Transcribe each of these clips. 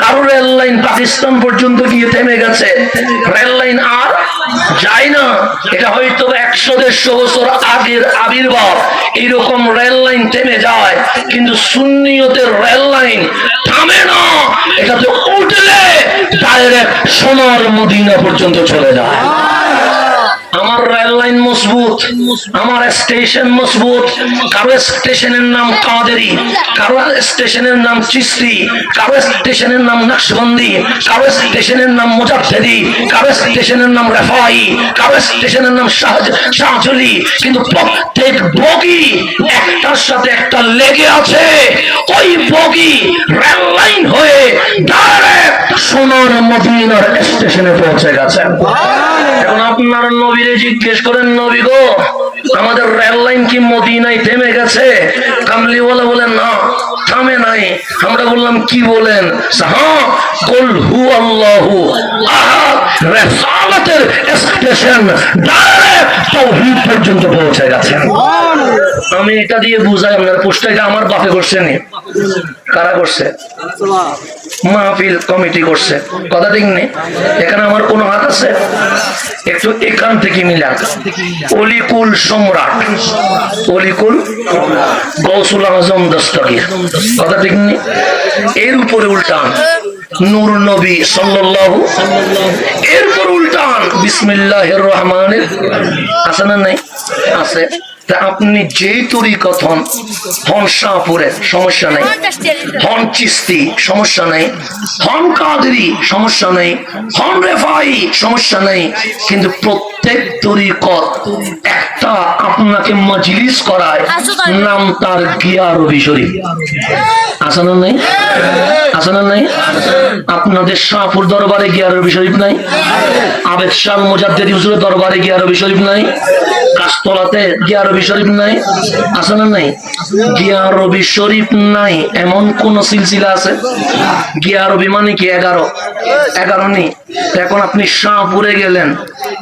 কারও rail line Pakistan পর্যন্ত গিয়ে থেমে গেছে। রেল লাইন আর যায় না। এটা হয়তো একশো, দেড়শো বছর আগের আবির্ভাব। এইরকম রেল লাইন থেমে যায়, কিন্তু সুন্নিয়তের রেল লাইন থামে না। এটাতে উঠলে ডাইরেক্ট সোনার মদিনা পর্যন্ত চলে যায়। আমার রেল লাইন মজবুত, আমার স্টেশন মজবুত, কারও স্টেশনের নাম কাদেরি, কারও স্টেশনের নাম চিস্তি, কারও স্টেশনের নাম নকশবন্দি, কারও স্টেশনের নাম মুজাদ্দেদি, কারও স্টেশনের নাম রেফাই, কারও স্টেশনের নাম শাহজ, শাহজলি। কিন্তু প্রত্যেক বগি একটার সাথে একটা লেগে আছে। ওই বগি রেল লাইন হয়ে ডাইরেক্ট সোনার মদিনার স্টেশনে পৌঁছে গেছে। এখন আপনার নবীরে জিজ্ঞেস করেন, নবী গো, আমাদের রেল লাইন কি মদিনায় থেমে গেছে? কামলিওয়ালা বলেন, না, থামে নাই। আমরা বললাম, কি বলেন? হ্যাঁ হু রেসালাতের স্টেশন তাওহীদ পর্যন্ত পৌঁছে গেছে। আমি এটা দিয়ে বুঝাই আপনার পোস্টটা আমার বাপে করছে নি। কারা করছে? মাহফিল কমিটি করছে। কথা ঠিক নেই? এখানে আমার কোন আছে? একটু এখান থেকে মিলান। অলিকুল সম্রাট। অলিকুল গৌসুল আজম কথা ঠিক নেই? এর উপরে উল্টান নূর নবী সাল্লাল্লাহু। এরপর উল্টান বিসমিল্লাহির রহমানির। আছে না নাই? আছে। তা আপনি যে তরিকত হন হন শাহপুরের সমস্যা নাই। হন চিস্তি সমস্যা নেই। হন কাদরি সমস্যা নেই। হন রেফাই সমস্যা নেই। কিন্তু প্রত্যেক তরিকত একটা আপনাকে মজলিস করায় নাম তার গিয়ার রবি শরীফ আসানো নেই? আসানো নেই? আপনাদের শাহপুর দরবারে গিয়ে আরবি শরীফ নাই? আবেদ শাহ মুজাদ্দেদি ইউসুফের দরবারে গিয়ে আরবি শরীফ নাই? গাছতলাতে গিয়ে আরবি শরীফ নাই? আছে নাই? গিয়া আরবি শরীফ নাই, এমন কোন সিলসিলা আছে? গিয়া রবি মানে কি এগারো? নেই এখন আপনি গেলেন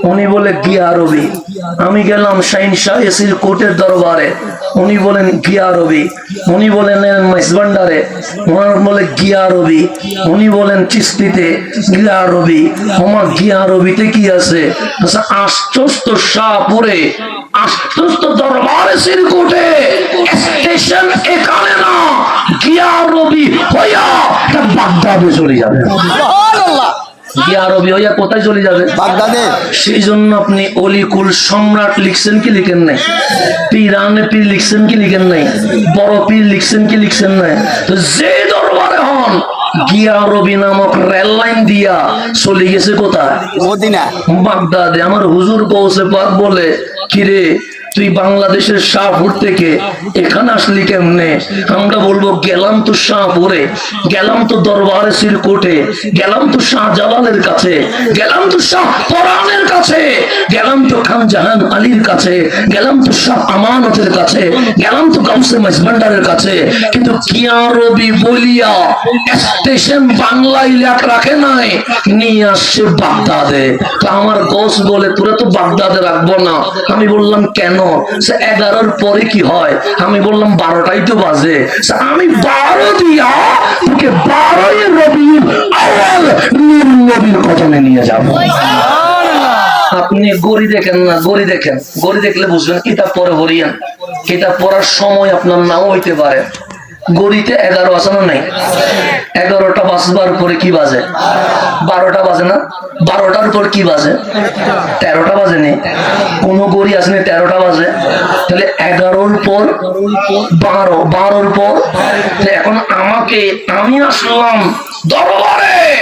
উনি বলে গিয়া রবি। আমি গেলাম শাহিন শাহ এসির কোর্টের দরবারে। উনি বলেন গিয়া রবি। উনি বলেন মাইসবান্ডারে ওনার বলে গিয়া রবি। উনি বলেন চিস্তিতে। গিয়া রবি। আমার গিয়া রবিতে কি আছে? আচ্ছা, আশ্বস্ত শাহপুরে আশ্বস্ত দরবারে সিরকুটে স্টেশন এখানে না। গিয়া রবি হইয়া বাগদাদে চলে যাবে। হইয়া কোথায় চলে যাবে? বাগদাদে। সেই জন্য আপনি অলিকুল সম্রাট লিখছেন কি লিখেন নাই? পিরানে পীর লিখছেন কি লিখেন নাই? বড় পীর লিখছেন কি লিখছেন নাই? তো যে দরবারে হন গিয়ারবি নামক রেল লাইন দিয়া চলে গেছে কোথায়? মদিনা। বাগদাদে। আমার হুজুর কৌসে পাক বলে কিরে তুই বাংলাদেশের শাহপুর থেকে এখানে আসলি কেমনে? আমরা বলব, গেলাম তো শাহপুরে, গেলাম তো দরবারে সিরকোটে, গেলাম তো শাহজালালের কাছে, গেলাম তো শাহ কোরআনের কাছে, গেলাম তো খান জাহান আলীর কাছে, গেলাম তো শাহ আমানতের কাছে, গেলাম তো গাউসে মাইজভান্ডারের কাছে। কিন্তু কিয়া রবি বলিয়া স্টেশন বাংলায় লেখ রাখে নাই? নিয়ে আসছে বাগদাদে। তো আমার গোস বলে, তোরা তো বাগদাদে রাখব না। আমি বললাম, কেন এগারোর পরে কি হয়? আমি বললাম, বারোটাই তো বাজে। আমি বারো দিয়া তোকে বারোই নিয়ে যাব। আপনি গড়ি দেখেন না, গড়ি দেখেন। গড়ি দেখলে বুঝবেন, কিতাব পরে হরিয়ান। কিতাব পড়ার সময় আপনার নাও হইতে পারে। গড়িতে এগারো আছে না নাই? এগারোটা বাজবার পরে কি বাজে? বারোটা বাজে না? বারোটার পর কি বাজে? তেরোটা বাজে নি। কোন গড়ি আসেনি তেরোটা বাজে। তাহলে এগারোর পর বারো, বারোর পর। এখন আমাকে আমি আসলাম দরবারে।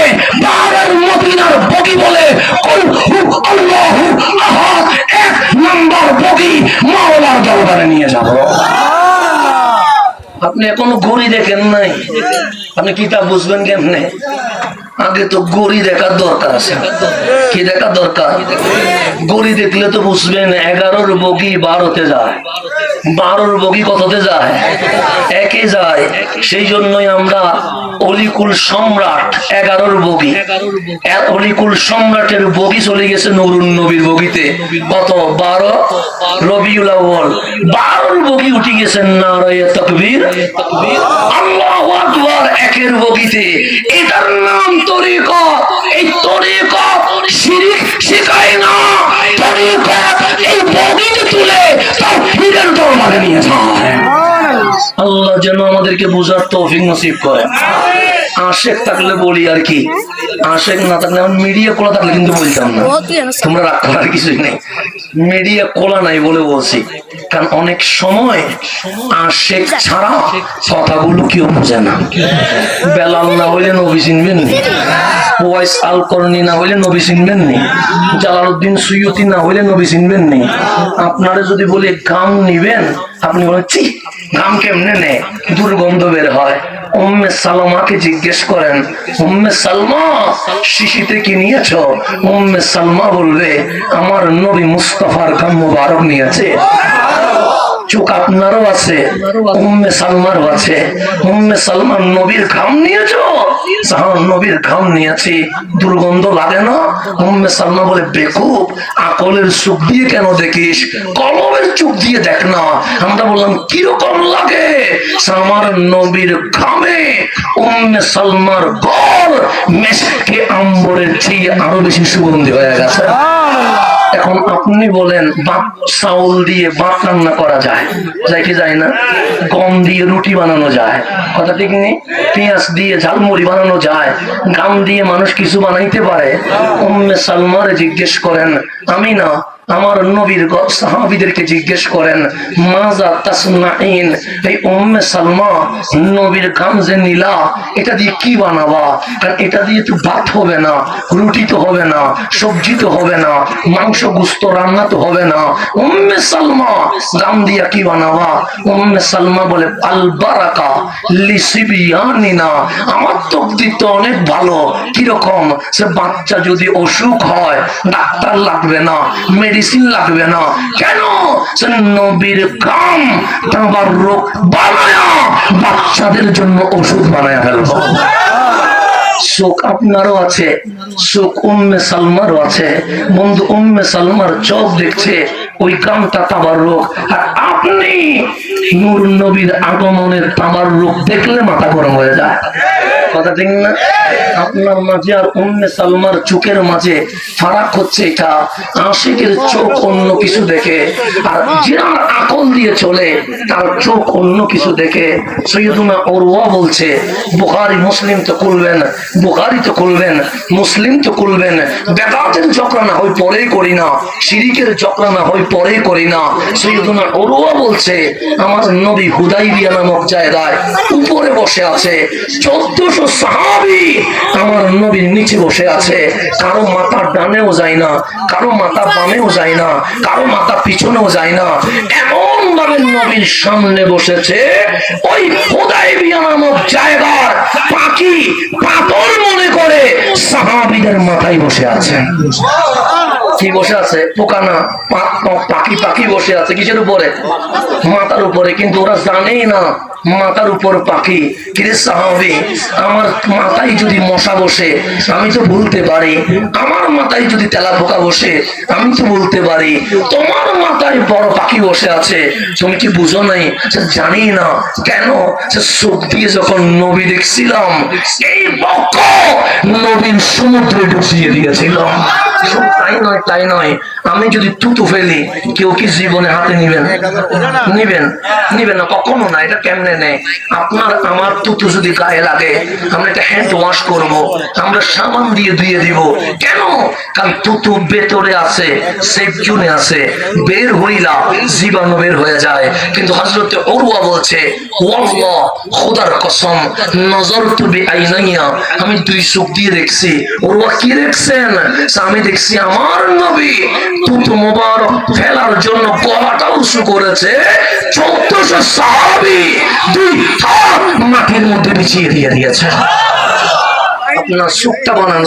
আপনি এখনও ঘড়ি দেখেন নাই। আপনি কিতাব বুঝবেন কেমনে? আগে তো গড়ি দেখার দরকার আছে। কি দেখার দরকার? গড়ি দেখলে তো বুঝবেন এগারোর বগি বারোতে যায়। বারোর বগি কততে যায়? একে যায়। সেই জন্যই আমরা অলিকুল সম্রাট এগারোর বগি। অলিকুল সম্রাটের বগি চলে গেছে নুরুন নবীর বগিতে। কত? বারো? রবিউল বারোর বগি উঠে গেছেন নারায়ে তাকবীর। একের বগিতে। তুলে তাওহীদের দরবারে নিয়ে যায়। আল্লাহ যেন আমাদেরকে বোঝার তৌফিক নসিব করে। আশেক থাকলে বলি আর কি। আশেক না থাকলে আমার মিডিয়া কোলা থাকলে কিন্তু বলতাম না। তোমরা রাগ করার কিছুই নেই। মিডিয়া কোলা নাই বলে বলছি। কারণ অনেক সময় ছাড়া কথাগুলো কেউ না। বেলাল না হইলে নবী চিনবেন নি। ওয়াইস আল না হইলে নবী চিনবেন নি। জালালউদ্দিন সুয়ুতি না হইলে নবী চিনবেন নি। আপনারা যদি বলে গাম নিবেন, আপনি বলেন চি গাম কেমনে নে দুর্গন্ধ বের হয়। উম্মে সালমাকে জিজ্ঞেস করেন, উম্মে সালমা, শিশিতে কি নিয়েছ? উম্মে সালমা বলবে, আমার নবী মুস্তফার গাম মুবারক নিয়েছে। চোখ আপনারও আছে উম্মে সালমারও আছে। উম্মে সালমান নবীর ঘাম নিয়েছ? নবীর ঘাম নিয়েছি। দুর্গন্ধ লাগে না? উম্মে সালমা বলে বেকুব আকলের চোখ দিয়ে কেন দেখিস? কলমের চোখ দিয়ে দেখ না। আমরা বললাম কীরকম লাগে? আমার নবীর ঘামে উম্মে সালমার গল মেশকে আম্বরের চেয়ে আরও বেশি সুগন্ধি হয়ে গেছে। এখন আপনি বলেন, বাপ চাউল দিয়ে ভাত রান্না করা যায়। যায় কি যায় না? গম দিয়ে রুটি বানানো যায়। কথা ঠিক নেই? পেঁয়াজ দিয়ে ঝালমুড়ি বানানো যায়। গাম দিয়ে মানুষ কিছু বানাইতে পারে। সালমারে জিজ্ঞেস করেন, আমি না আমার নবীর সাহাবীদেরকে জিজ্ঞেস করেন মাজা তাসনাইন এই উম্মে সালমা, নবীর গাম যে নিলা, এটা দিয়ে কি বানাবা? কারণ এটা দিয়ে তো ভাত হবে না, রুটি তো হবে না, সবজি তো হবে না, মাংস গুস্ত রান্না তো হবে না। উম্মে সালমা গাম দিয়া কি বানাবা? উম্মে সালমা বলে, আল বারাকা লিসিবিয়ানিনা আমার তকদি তো অনেক ভালো কীরকম সে বাচ্চা যদি অসুখ হয়, ডাক্তার লাগবে না, মেডিসিন লাগবে না। কেন? নবীর কাম তাঁবার রোগ বানায়া বাচ্চাদের জন্য ওষুধ বানায়া ফেলব। শোক আপনারও আছে শোক উম্মে সালমারও আছে। বন্ধু উম্মে সালমার চোখ দেখছে, ওই কামটা রোগ আর আপনি নূর নবীর আগমনের তাবার রোগ দেখলে মাথা গরম হয়ে যায়। কথা ঠিক না? আপনার মাঝে আর উম্মে সালমার চোখের মাঝে ফারাক হচ্ছে এটা। আশিকের চোখ অন্য কিছু দেখে। আর যার আকল দিয়ে চলে, তার চোখ অন্য কিছু দেখে। সৈয়দুনা ওরওয়া বলছে, বুখারি, মুসলিম তো খুলবেন, বুখারি তো খুলবেন, মুসলিম তো খুলবেন। বেদাতের চক্রা না হয় পরেই করি না, শিরিকের চক্রা না হয় পরেই করি না। সৈয়দুনা অরুয়া বলছে, আমার নবী হুদাইবিয়া নামক জায়গায় উপরে বসে আছে, চোদ্দশো আমার নবীর নিচে বসে আছে। কারও মাথা ডানেও যায় না, কারও মাথা বামেও যায় না, কারও মাথা পিছনেও যায় না। এমন ভাবে নবীর সামনে বসেছে, ওই পাখি পাখি বসে আছে কিসের উপরে? মাথার উপরে, কিন্তু ওরা জানেই না মাথার উপর পাখি, কিরে সাহাবি, আমার মাথায় যদি মশা বসে, আমি তো বলতে পারি। আমার মাথায় যদি তেলা পোকা বসে, আমি তো বলতে পারি। তোমার মাথায় বড় পাখি বসে আছে। তুমি কি বুঝো নাই? জানি না। কেন? সে চোখ দিয়ে যখন নবী দেখছিলাম, এই বক্ষ নবীর সমুদ্রে ডুবিয়ে দিয়েছিলাম তাই নয় তাই নয়, আমি যদি তুতু ফেলি, কেউ কি জীবনে হাতে নিবেন? নিবেন? নিবেন না, কখনো না। এটা কেমনে কেনে নেয়। আপনার, আমার তুতু যদি গায়ে লাগে, আমরা একটা হ্যান্ড ওয়াশ করব, আমরা সাবান দিয়ে ধুয়ে দিব। কেন? কারণ তুতু ভেতরে আছে সেফ জোনে আছে। বের হইলা, জীবাণু বের হয়ে যায়। কিন্তু হজরতে অরুয়া বলছে খোদার কসম, নজর তুবি আইনাইয়া, আমি দুই চোখ দিয়ে দেখছি। ওরুয়া কি দেখছেন? আমি দেখছি আমার নবী। তুতু মোবারক ফেলার জন্য গলাটা উঁচু করেছে। চোদ্দশো সাহাবি দুই মাটির মধ্যে বিছিয়ে দিয়ে দিয়েছে। আপনার সুখটা বানান